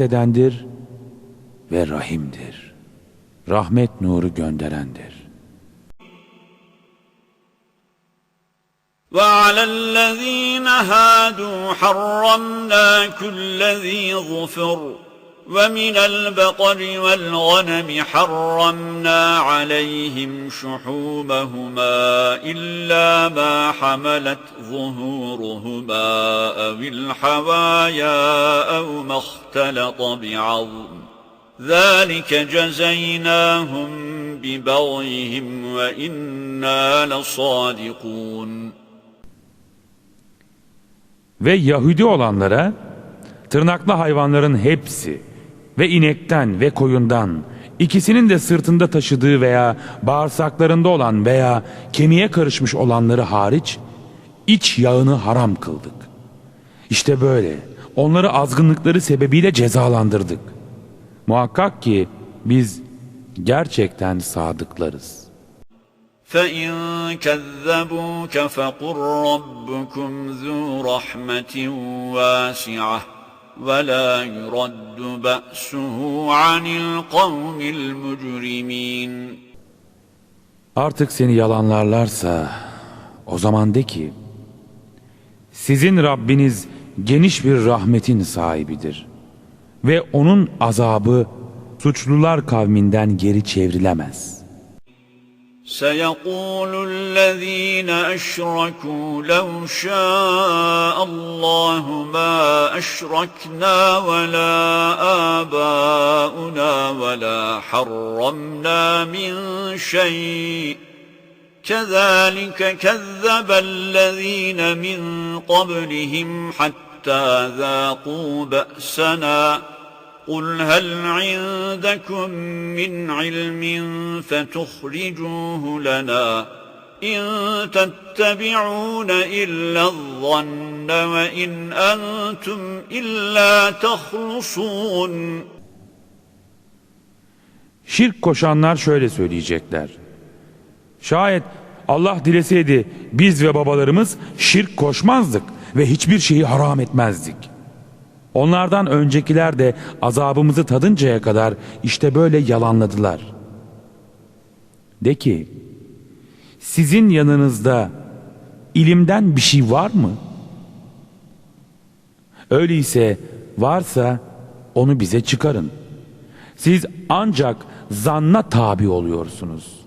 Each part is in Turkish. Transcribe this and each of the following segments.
muhabbet edendir ve rahimdir. Rahmet nuru gönderendir. وعلى الذين هادوا حرمنا كل ذي ظفر ومن البقر والغنم حرمنا عليهم شحومهما إلا ما حملت ظهورهما أو الحوايا أو ما اختلط بعظم. ذلك جزيناهم ببغيهم وإنا لصادقون. Ve Yahudi olanlara tırnaklı hayvanların hepsi ve inekten ve koyundan ikisinin de sırtında taşıdığı veya bağırsaklarında olan veya kemiğe karışmış olanları hariç iç yağını haram kıldık. İşte böyle onları azgınlıkları sebebiyle cezalandırdık. Muhakkak ki biz gerçekten sadıklarız. فإن كذبوك فقل ربكم ذو رحمة واسعة ولا يرد بأسه عن القوم المجرمين Artık seni yalanlarlarsa o zaman de ki sizin Rabbiniz geniş bir rahmetin sahibidir ve onun azabı suçlular kavminden geri çevrilemez. سيقول الذين أشركوا لو شاء الله ما أشركنا ولا آباؤنا ولا حرمنا من شيء. كذلك كذب الذين من قبلهم حتى ذاقوا بأسنا. قل هل عندكم من علم فتخرجوه لنا إن تتبعون إلا الظن وإن أنتم إلا تخرصون Şirk koşanlar şöyle söyleyecekler. Şayet Allah dileseydi biz ve babalarımız şirk koşmazdık ve hiçbir şeyi haram etmezdik. Onlardan öncekiler de azabımızı tadıncaya kadar işte böyle yalanladılar. De ki, sizin yanınızda ilimden bir şey var mı? Öyleyse varsa onu bize çıkarın. Siz ancak zanna tabi oluyorsunuz.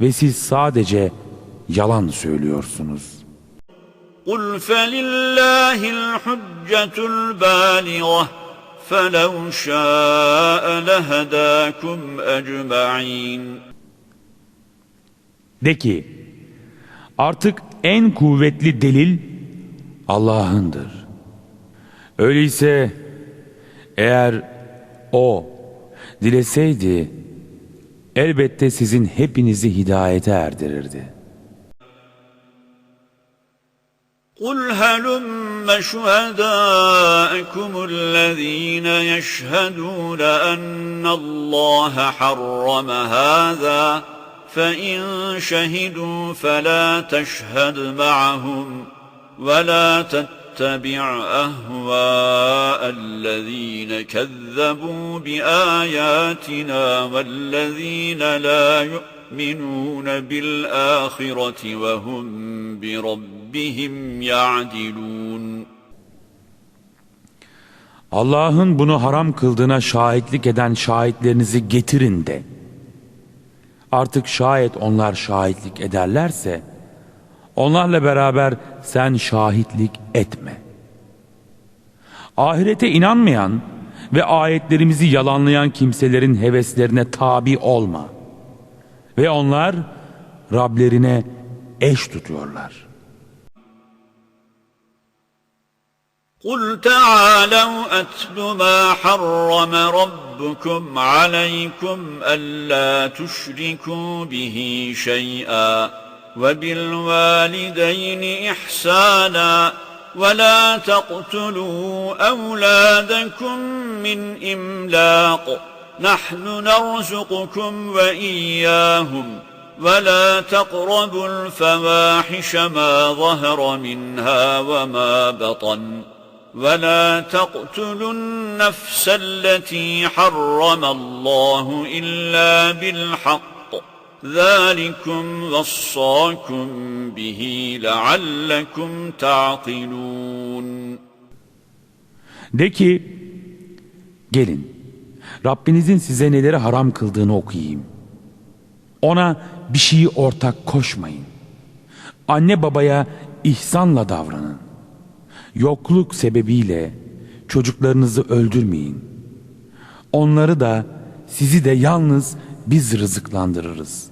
Ve siz sadece yalan söylüyorsunuz. قل فلله الحجة البالغة فلو شاء لهداكم أجمعين De ki, artık en kuvvetli delil Allah'ındır. Öyleyse eğer O dileseydi elbette sizin hepinizi hidayete erdirirdi. قل هلم شهداءكم الذين يشهدون أن الله حرم هذا فإن شهدوا فلا تشهد معهم ولا تتبع أهواء الذين كذبوا بآياتنا والذين لا يؤمنون بالآخرة وهم بربهم يعدلون Allah'ın bunu haram kıldığına şahitlik eden şahitlerinizi getirin de. Artık şayet onlar şahitlik ederlerse, onlarla beraber sen şahitlik etme. Ahirete inanmayan ve ayetlerimizi yalanlayan kimselerin heveslerine tabi olma. Ve onlar Rablerine eş tutuyorlar. قل تعالوا أتل ما حرم ربكم عليكم ألا تشركوا به شيئا وبالوالدين إحسانا ولا تقتلوا أولادكم من إملاق نحن نرزقكم وإياهم ولا تقربوا الفواحش ما ظهر منها وما بطن ولا تقتلوا النفس التي حرم الله إلا بالحق. ذلكم وصاكم به لعلكم تعقلون. De ki, gelin, Rabbinizin size neleri haram kıldığını okuyayım. Ona bir şeyi ortak koşmayın. Anne babaya ihsanla davranın. Yokluk sebebiyle çocuklarınızı öldürmeyin. Onları da sizi de yalnız biz rızıklandırırız.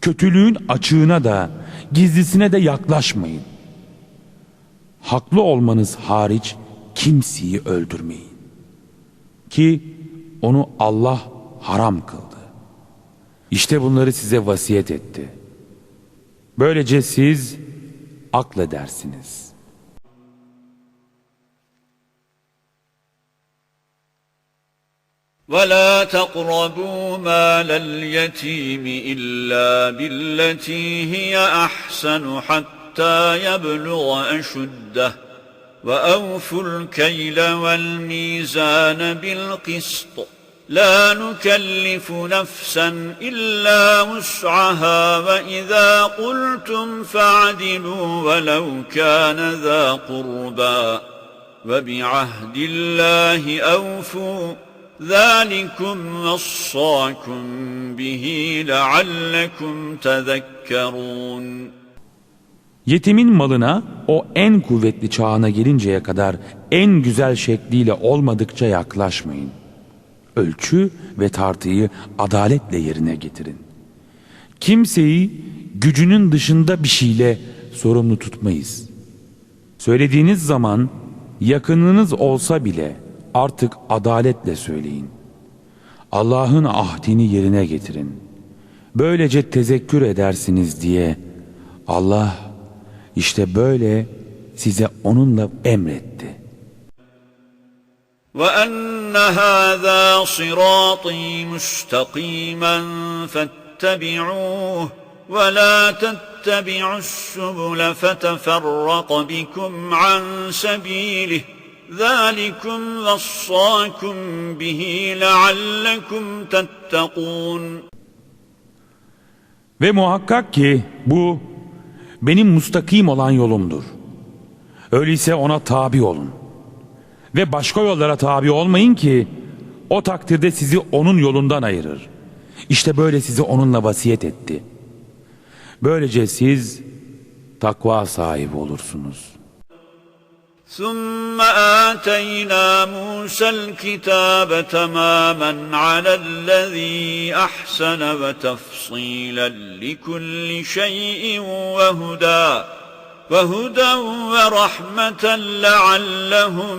Kötülüğün açığına da gizlisine de yaklaşmayın. Haklı olmanız hariç kimseyi öldürmeyin. Ki onu Allah haram kıldı. İşte bunları size vasiyet etti. Böylece siz akledersiniz. ولا تقربوا مال اليتيم إلا بالتي هي أحسن حتى يبلغ أشده وأوفوا الكيل والميزان بالقسط. لا نكلف نفسا إلا وسعها وإذا قلتم فاعدلوا ولو كان ذا قربى. وبعهد الله أوفوا. ذلكم وصاكم به لعلكم تذكرون. Yetimin malına o en kuvvetli çağına gelinceye kadar en güzel şekliyle olmadıkça yaklaşmayın. Ölçü ve tartıyı adaletle yerine getirin. Kimseyi gücünün dışında bir şeyle sorumlu tutmayız. Söylediğiniz zaman yakınınız olsa bile artık adaletle söyleyin. Allah'ın ahdini yerine getirin. Böylece tezekkür edersiniz diye Allah işte böyle size onunla emretti. وأن هذا صراطي مستقيما فاتبعوه ولا تتبعوا السبل فتفرق بكم عن سبيله ذلكم وصاكم به لعلكم تتقون Ve muhakkak ki bu benim mustakim olan yolumdur. Öyleyse ona tabi olun. Ve başka yollara tabi olmayın ki o takdirde sizi onun yolundan ayırır. İşte böyle sizi onunla vasiyet etti. Böylece siz takva sahibi olursunuz. ثم آتينا موسى الكتاب تماما على الذي أحسن وتفصيلا لكل شيء وهدى وهدى ورحمة لعلهم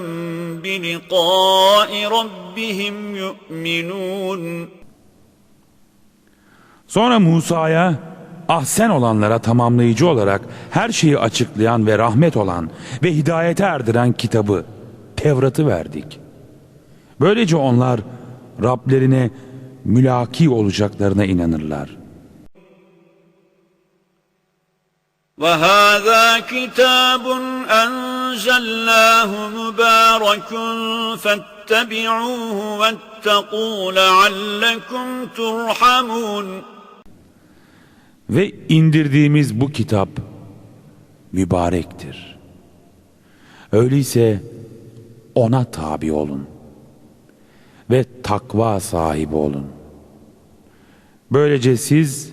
بلقاء ربهم يؤمنون. Sonra Musa'ya ahsen olanlara tamamlayıcı olarak her şeyi açıklayan ve rahmet olan ve hidayete erdiren kitabı Tevrat'ı verdik. Böylece onlar Rablerine mülaki olacaklarına inanırlar. وهذا كتاب أنزلناه مبارك فاتبعوه واتقوا لعلكم ترحمون Ve indirdiğimiz bu kitap mübarektir. Öyleyse ona tabi olun ve takva sahibi olun. Böylece siz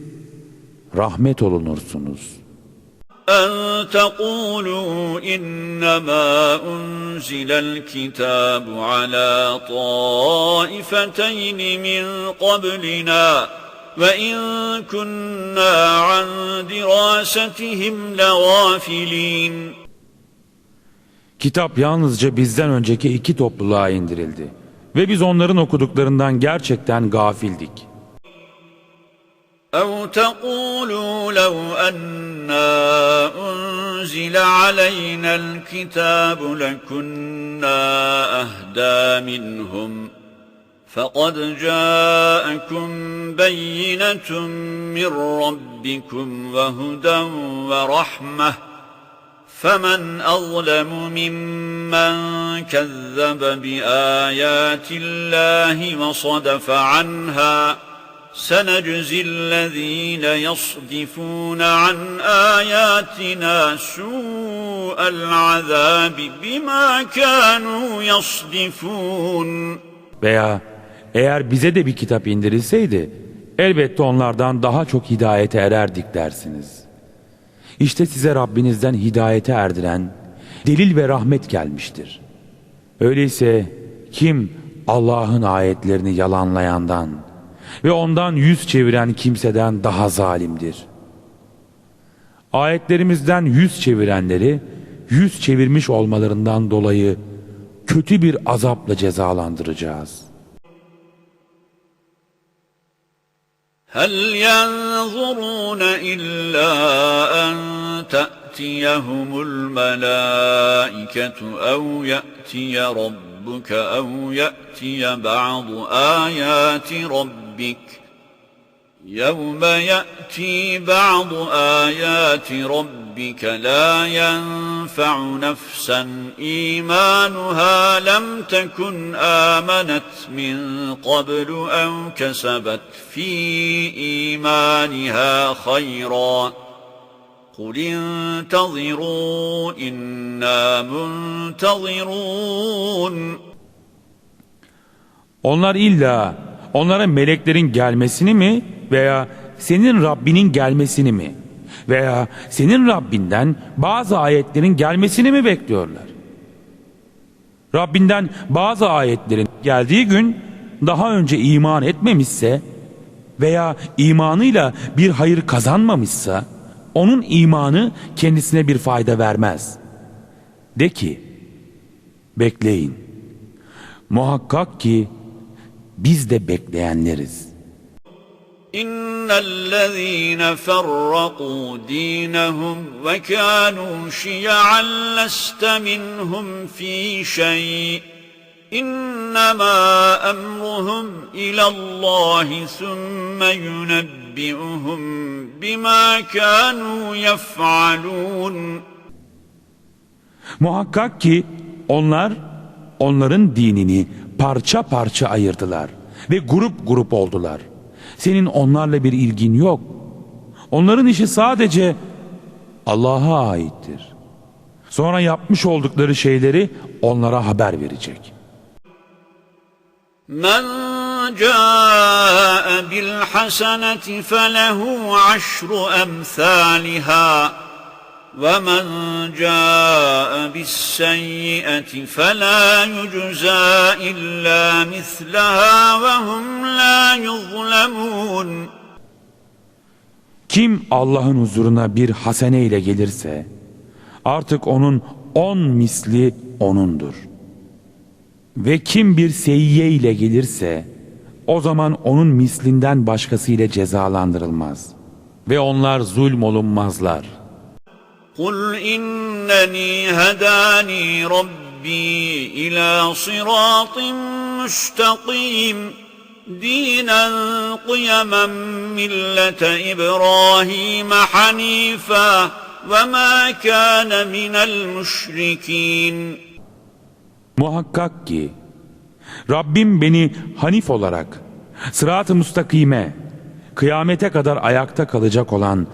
rahmet olunursunuz. أن تقولوا إنما أنزل الكتاب على طائفتين من قبلنا وإن كنا عن دراستهم لغافلين Kitap yalnızca bizden önceki iki topluluğa indirildi ve biz onların okuduklarından gerçekten gafildik. أو تقولوا لو أنا أنزل علينا الكتاب لكنا أهدى منهم فقد جاءكم بينة من ربكم وهدى ورحمة فمن أظلم ممن كذب بآيات الله وصدف عنها سنجزي الذين يصدفون عن آياتنا سوء العذاب بما كانوا يصدفون. Eğer bize de bir kitap indirilseydi elbette onlardan daha çok hidayete ererdik dersiniz. İşte size Rabbinizden hidayete erdiren delil ve rahmet gelmiştir. Öyleyse kim Allah'ın ayetlerini yalanlayandan ve ondan yüz çeviren kimseden daha zalimdir. Ayetlerimizden yüz çevirenleri yüz çevirmiş olmalarından dolayı kötü bir azapla cezalandıracağız. هل ينظرون إلا أن تأتيهم الملائكة أو يأتي ربك أو يأتي بعض آيات ربك يوم يأتي بعض آيات ربك لا ينفع نفسا إيمانها لم تكن آمنت من قبل أو كسبت في إيمانها خيرا قل انتظروا إنا منتظرون Onlar illa onlara meleklerin gelmesini mi veya senin Rabbinin gelmesini mi veya senin Rabbinden bazı ayetlerin gelmesini mi bekliyorlar? Rabbinden bazı ayetlerin geldiği gün daha önce iman etmemişse veya imanıyla bir hayır kazanmamışsa onun imanı kendisine bir fayda vermez. De ki bekleyin. Muhakkak ki biz de bekleyenleriz. إن الذين فرقوا دينهم وكانوا شيعا لست منهم في شيء إنما أمرهم إلى الله ثم ينبئهم بما كانوا يفعلون Muhakkak ki onlar onların dinini parça parça ayırdılar ve grup grup oldular. Senin onlarla bir ilgin yok. Onların işi sadece Allah'a aittir. Sonra yapmış oldukları şeyleri onlara haber verecek. Men ca'e bil haseneti felehu aşru emsaliha ومن جاء بالسيئة فلا يجزى إلا مثلها وهم لا يظلمون Kim Allah'ın huzuruna bir hasene ile gelirse artık onun on misli onundur. Ve kim bir seyyiye ile gelirse o zaman onun mislinden başkası ile cezalandırılmaz. Ve onlar zulm olunmazlar. قل إنني هداني ربي إلى صراط مستقيم دينا قيما ملة إبراهيم حنيفا وما كان من المشركين Muhakkak ki Rabbim beni Hanif olarak sırat-ı müstakime kıyamete kadar ayakta kalacak olan